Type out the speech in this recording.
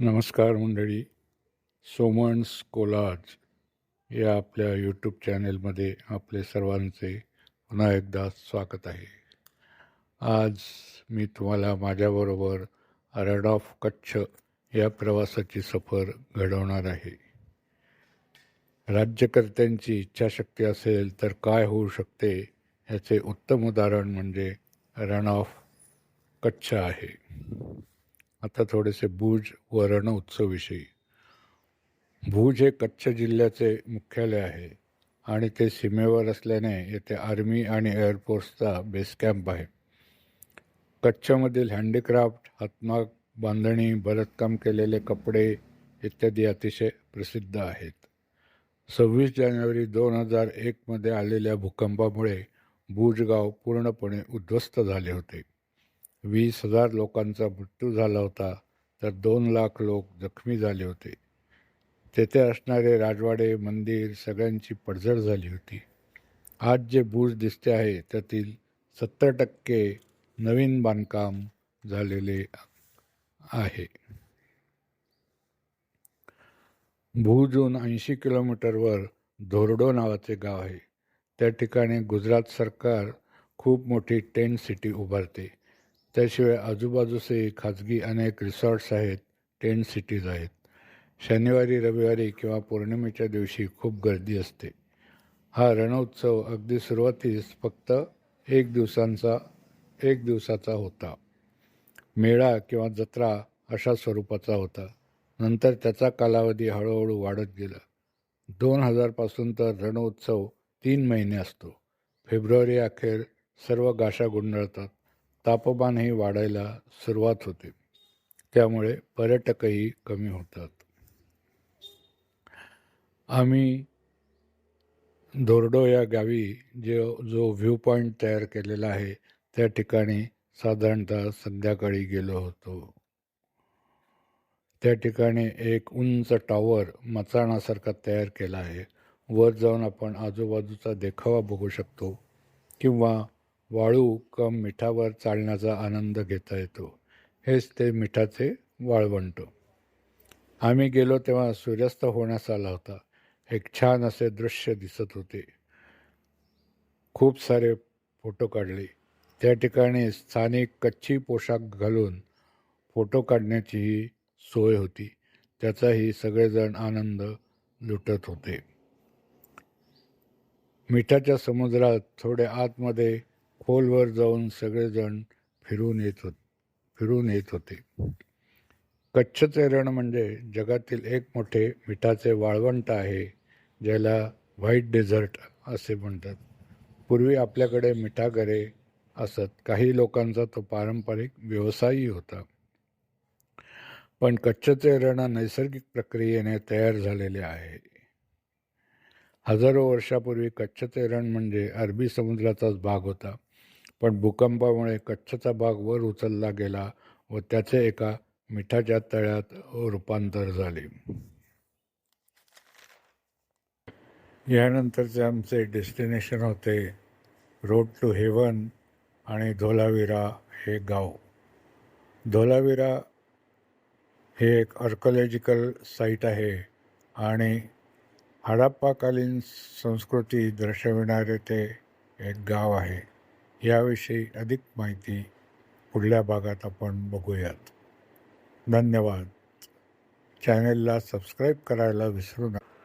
नमस्कार मंडळी. सोमन्स कोलाज या आपल्या यूट्यूब चॅनेलमध्ये आपले सर्वांचे पुन्हा एकदा स्वागत आहे. आज मी तुम्हाला माझ्याबरोबर रन ऑफ कच्छ या प्रवासाची सफर घडवणार आहे. राज्यकर्त्यांची इच्छाशक्ती असेल तर काय होऊ शकते याचे उत्तम उदाहरण म्हणजे रन ऑफ कच्छ आहे. आता थोडेसे भुज व रणउत्सवविषयी भुज हे कच्छ जिल्ह्याचे मुख्यालय आहे आणि ते सीमेवर असल्याने येथे आर्मी आणि एअरफोर्सचा बेस कॅम्प आहे. कच्छमधील हँडीक्राफ्ट हातमाग बांधणी भरतकाम केलेले कपडे इत्यादी अतिशय प्रसिद्ध आहेत. सव्वीस जानेवारी दोन हजार एकमध्ये आलेल्या भूकंपामुळे भुज गाव पूर्णपणे उद्ध्वस्त झाले होते. वीस हजार लोकांचा मृत्यू झाला होता तर दोन लाख लोक जखमी झाले होते. तेथे असणारे राजवाडे मंदिर सगळ्यांची पडझड झाली होती. आज जे भुज दिसते आहे त्यातील सत्तर टक्के नवीन बांधकाम झालेले आहे. भूजून ऐंशी किलोमीटरवर धोरडो नावाचे गाव आहे. त्या ठिकाणी गुजरात सरकार खूप मोठी टेंट सिटी उभारते. त्याशिवाय आजूबाजूचे खाजगी अनेक रिसॉर्ट्स आहेत टेंट सिटीज आहेत. शनिवारी रविवारी किंवा पौर्णिमेच्या दिवशी खूप गर्दी असते. हा रणोत्सव अगदी सुरुवातीस फक्त एक दिवसांचा एक दिवसाचा होता. मेळा किंवा जत्रा अशा स्वरूपाचा होता. नंतर त्याचा कालावधी हळूहळू वाढत गेला. दोन हजारपासून तर रणोत्सव तीन महिने असतो. फेब्रुवारी अखेर सर्व गाशा गुंडाळतात. तापमानही वाढायला सुरुवात होते. त्यामुळे पर्यटकही कमी होतात. आम्ही धोरडो या गावी जे जो व्ह्यू पॉईंट तयार केलेला आहे त्या ठिकाणी साधारणतः संध्याकाळी गेलो होतो. त्या ठिकाणी एक उंच टॉवर मचाणासारखा तयार केला आहे. वर जाऊन आपण आजूबाजूचा देखावा बघू शकतो किंवा वाळू कम मिठावर चालण्याचा आनंद घेता येतो. हेच ते मिठाचे वाळवंट. आम्ही गेलो तेव्हा सूर्यास्त होण्यास आला होता. एक छान असे दृश्य दिसत होते. खूप सारे फोटो काढले. त्या ठिकाणी स्थानिक कच्ची पोशाख घालून फोटो काढण्याचीही सोय होती. त्याचाही सगळेजण आनंद लुटत होते. मिठाच्या समुद्रात थोडे आतमध्ये खोलवर जाऊन सगळेजण फिरून येत होत फिरून येत होते. कच्छचे रण म्हणजे जगातील एक मोठे मिठाचे वाळवंट आहे ज्याला व्हाईट डेझर्ट असे म्हणतात. पूर्वी आपल्याकडे मिठागरे असत काही लोकांचा तो पारंपरिक व्यवसायही होता. पण कच्छचे रण नैसर्गिक प्रक्रियेने तयार झालेले आहे. हजारो वर्षापूर्वी कच्छचे रण म्हणजे अरबी समुद्राचाच भाग होता. पण भूकंपामुळे कच्छचा भाग वर उचलला गेला व त्याचे एका मिठाच्या तळ्यात रूपांतर झाले. यानंतरचे आमचे डेस्टिनेशन होते रोड टू हेवन आणि धोलावीरा हे गाव. धोलावीरा हे एक आर्कोलॉजिकल साईट आहे आणि हडप्पाकालीन संस्कृती दर्शविणारे ते एक गाव आहे. याविषयी अधिक माहिती पुढल्या भागात आपण बघूयात. धन्यवाद. चॅनेलला सबस्क्राईब करायला विसरू नका.